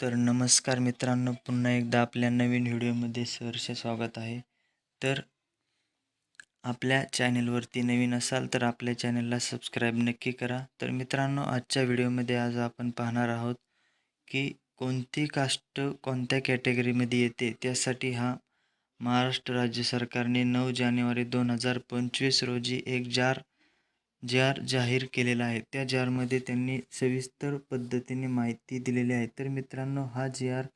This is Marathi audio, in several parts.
तर नमस्कार मित्रांनो पुन्हा एकदा आपल्या नवीन व्हिडिओमध्ये सहर्ष स्वागत आहे. तर आपल्या चॅनेलवरती नवीन असाल तर आपल्या चॅनलला सबस्क्राईब नक्की करा. तर मित्रांनो आजच्या व्हिडिओमध्ये आज आपण पाहणार आहोत की कोणती कास्ट कोणत्या कॅटेगरीमध्ये येते? त्यासाठी हा महाराष्ट्र राज्य सरकारने नऊ जानेवारी दोन हजार पंचवीस रोजी एक जार जार जाहीर केलेला आहे. त्या जारमध्ये त्यांनी सविस्तर पद्धतीने माहिती दिलेली आहे. तर मित्रांनो हा जी आर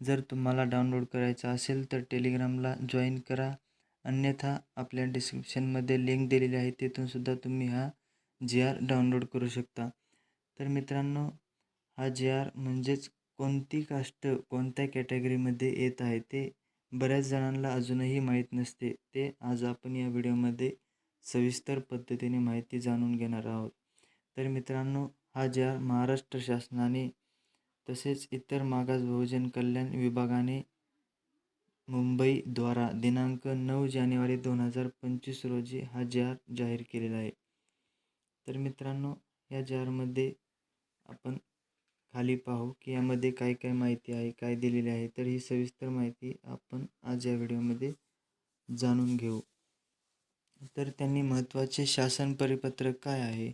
जर तुम्हाला डाउनलोड करायचा असेल तर टेलिग्रामला जॉईन करा. अन्यथा आपल्या डिस्क्रिप्शनमध्ये लिंक दिलेली आहे. तिथूनसुद्धा तुम्ही हा जी आर डाउनलोड करू शकता. तर मित्रांनो हा जी आर म्हणजेच कोणती कास्ट कोणत्या कॅटेगरीमध्ये येत आहे ते बऱ्याच जणांना अजूनही माहीत नसते. ते आज आपण या व्हिडिओमध्ये सविस्तर पद्धतीने माहिती जाणून घेणार आहोत. तर मित्रांनो हा ज्या महाराष्ट्र शासनाने तसेच इतर मागास बहुजन कल्याण विभागाने मुंबईद्वारा दिनांक नऊ जानेवारी दोन हजार पंचवीस रोजी हा जार जाहीर केलेला आहे. तर मित्रांनो या जारमध्ये आपण खाली पाहू की यामध्ये काय काय माहिती आहे काय दिलेली आहे. तर ही सविस्तर माहिती आपण आज या व्हिडिओमध्ये जाणून घेऊ. तर त्यांनी महत्त्वाचे शासन परिपत्रक काय आहे?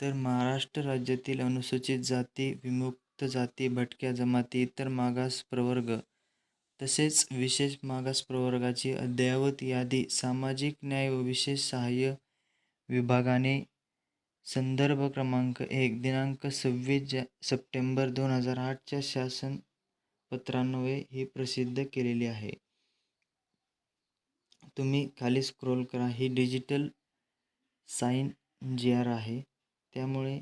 तर महाराष्ट्र राज्यातील अनुसूचित जाती विमुक्त जाती भटक्या जमाती इतर मागास प्रवर्ग तसेच विशेष मागास प्रवर्गाची अद्ययावत यादी सामाजिक न्याय व विशेष सहाय्य विभागाने संदर्भ क्रमांक एक दिनांक सव्वीस जा सप्टेंबर दोन हजार आठच्या शासन पत्रान्वये ही प्रसिद्ध केलेली आहे. तुम्ही खाली स्क्रोल करा. ही डिजिटल साईन जी आर आहे. त्यामुळे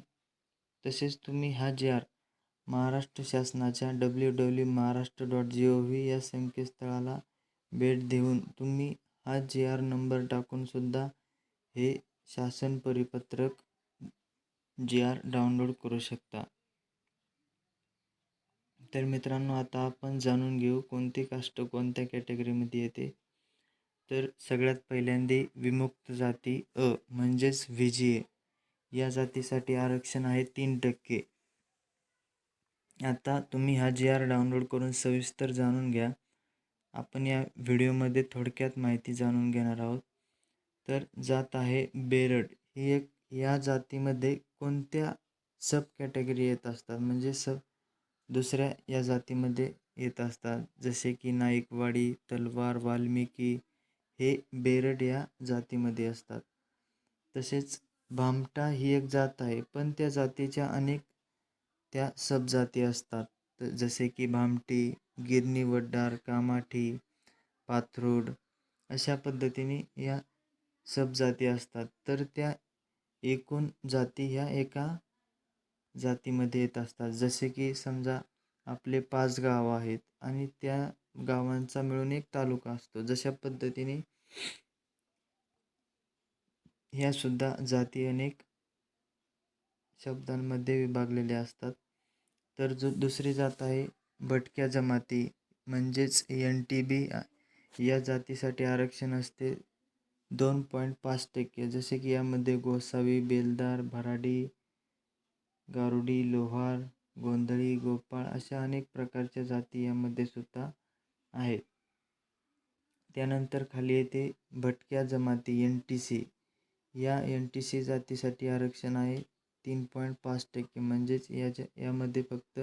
तसेच तुम्ही हा जी आर महाराष्ट्र शासनाच्या W W Maharashtra dot G O V या संकेतस्थळाला भेट देऊन तुम्ही हा जी आर नंबर टाकूनसुद्धा हे शासन परिपत्रक जी आर डाउनलोड करू शकता. तर मित्रांनो आता आपण जाणून घेऊ कोणती कास्ट कोणत्या कॅटेगरीमध्ये येते. तर सगळ्यात पहिल्यांदी विमुक्त जाती अ म्हणजेच व्ही जी ए या जातीसाठी आरक्षण आहे तीन टक्के. आता तुम्ही हा जी आर डाउनलोड करून सविस्तर जाणून घ्या. आपण या व्हिडिओमध्ये थोडक्यात माहिती जाणून घेणार आहोत. तर जात आहे बेरड. ही एक या जातीमध्ये कोणत्या सब कॅटेगरी येत असतात? म्हणजे सब दुसऱ्या या जातीमध्ये येत असतात. जसे की नाईकवाडी तलवार वाल्मिकी हे बेरड या जातीमध्ये असतात. तसेच भामटा ही एक जात आहे पण त्या जातीच्या अनेक त्या सबजाती असतात. जसे की भामटी गिरणी वड्डार कामाठी पाथरूड अशा पद्धतीने या सबजाती असतात. तर त्या एकूण जाती ह्या एका जातीमध्ये येत असतात. जसे की समजा आपले पाच गाव आहेत आणि त्या गावांचा मिळून एक तालुका असतो. जशा पद्धतीने ह्यासुद्धा जाती अनेक शब्दांमध्ये विभागलेल्या असतात. तर जो दुसरी जात आहे भटक्या जमाती म्हणजेच एन टी बी या जातीसाठी आरक्षण असते दोन पॉईंट पाच टक्के. जसे की यामध्ये गोसावी बेलदार भराडी गारुडी लोहार गोंधळी गोपाळ अशा अनेक प्रकारच्या जाती यामध्ये सुद्धा आहेत. त्यानंतर खाली येते भटक्या जमाती एन टी सी या एन टी सी जातीसाठी आरक्षण आहे. तीन पॉईंट पाच टक्के. म्हणजेच याच्या यामध्ये फक्त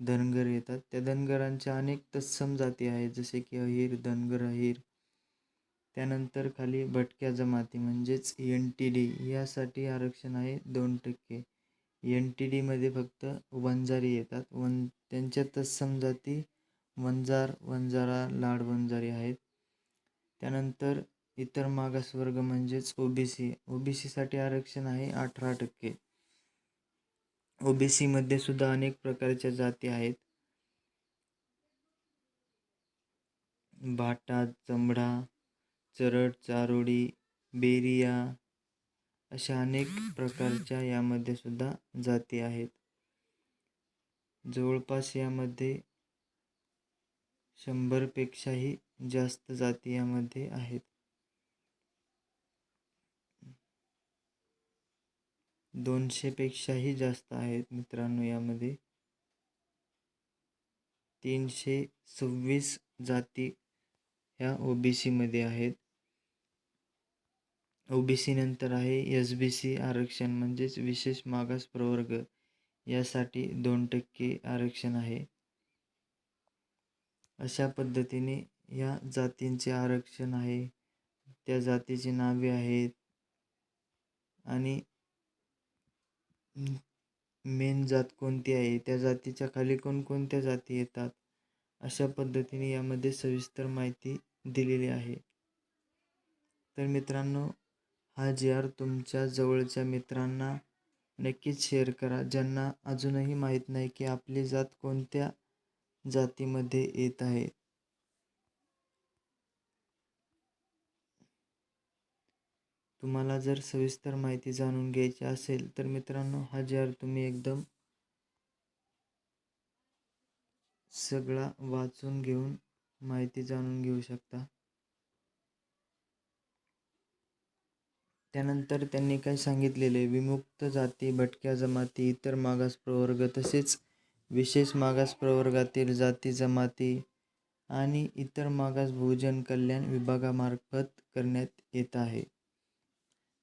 धनगर येतात. त्या धनगरांच्या अनेक तत्सम जाती आहेत. जसे की अहिर धनगर अहिर. त्यानंतर खाली भटक्या जमाती म्हणजेच एन टी डी यासाठी आरक्षण आहे दोन टक्के. एन टी डीमध्ये फक्त वंजारी येतात. वन त्यांच्या तत्सम जाती वंजार वंजारा लाड वंजारी आहेत. त्यानंतर इतर मागासवर्ग म्हणजेच O B C O B सीसाठी आरक्षण आहे अठरा टक्के. ओ बी सीमध्ये सुद्धा अनेक प्रकारच्या जाती आहेत. भाटा चमडा चरड चारोडी बेरिया अशा अनेक प्रकारच्या यामध्ये सुद्धा जाती आहेत. जवळपास यामध्ये शंभरपेक्षाही जास्त जाती यामध्ये आहेत. दोनशेपेक्षाही जास्त आहेत मित्रांनो यामध्ये. तीनशे सव्वीस जाती ह्या ओ बी सीमध्ये आहेत. ओ बी सी नंतर आहे एस बी सी आरक्षण म्हणजेच विशेष मागास प्रवर्ग यासाठी दोन टक्के आरक्षण आहे. अशा पद्धतीने या जातींचे आरक्षण आहे. त्या जातीची नावे आहेत. आणि मेन जात कोणती आहे? त्या जातीच्या खाली कोणकोणत्या जाती येतात? अशा पद्धतीने यामध्ये सविस्तर माहिती दिलेली आहे. तर मित्रांनो हा जी आर तुमच्या जवळच्या मित्रांना नक्कीच शेअर करा. ज्यांना अजूनही माहीत नाही की आपली जात कोणत्या जातीमध्ये येत आहे. तुम्हाला जर सविस्तर माहिती जाणून घ्यायची असेल तर मित्रांनो हा जी तुम्ही एकदम सगळा वाचून घेऊन माहिती जाणून घेऊ शकता. त्यानंतर त्यांनी काय सांगितलेले विमुक्त जाती भटक्या जमाती इतर मागास प्रवर्ग तसेच विशेष मागास प्रवर्गातील जाती जमाती आणि इतर मागास भोजन कल्याण विभागामार्फत करण्यात येत आहे.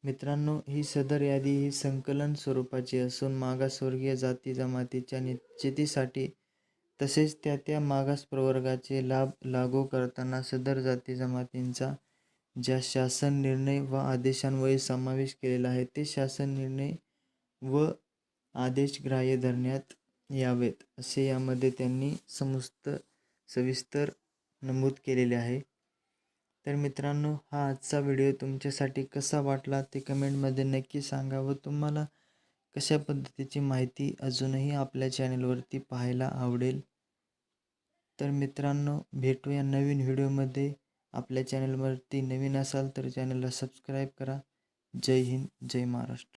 मित्रांनो ही सदर यादी ही संकलन स्वरूपाची असून मागासवर्गीय जाती जमातीच्या निश्चितीसाठी तसेच त्या त्या मागास प्रवर्गाचे लाभ लागू करताना सदर जाती जमातींचा ज्या शासन निर्णय व आदेशांवर समावेश केलेला आहे ते शासन निर्णय व आदेश ग्राह्य धरण्यात यावेत असे यामध्ये त्यांनी समस्त सविस्तर नमूद केलेले आहे. तर मित्रांनो हा आजचा व्हिडिओ तुमच्यासाठी कसा वाटला ते कमेंटमध्ये नक्की सांगा व तुम्हाला कशा पद्धतीची माहिती अजूनही आपल्या चॅनलवरती पाहायला आवडेल? तर मित्रांनो भेटूया नवीन व्हिडिओमध्ये. आपल्या चॅनलवरती नवीन असाल तर चॅनलला सबस्क्राईब करा. जय हिंद जय महाराष्ट्र.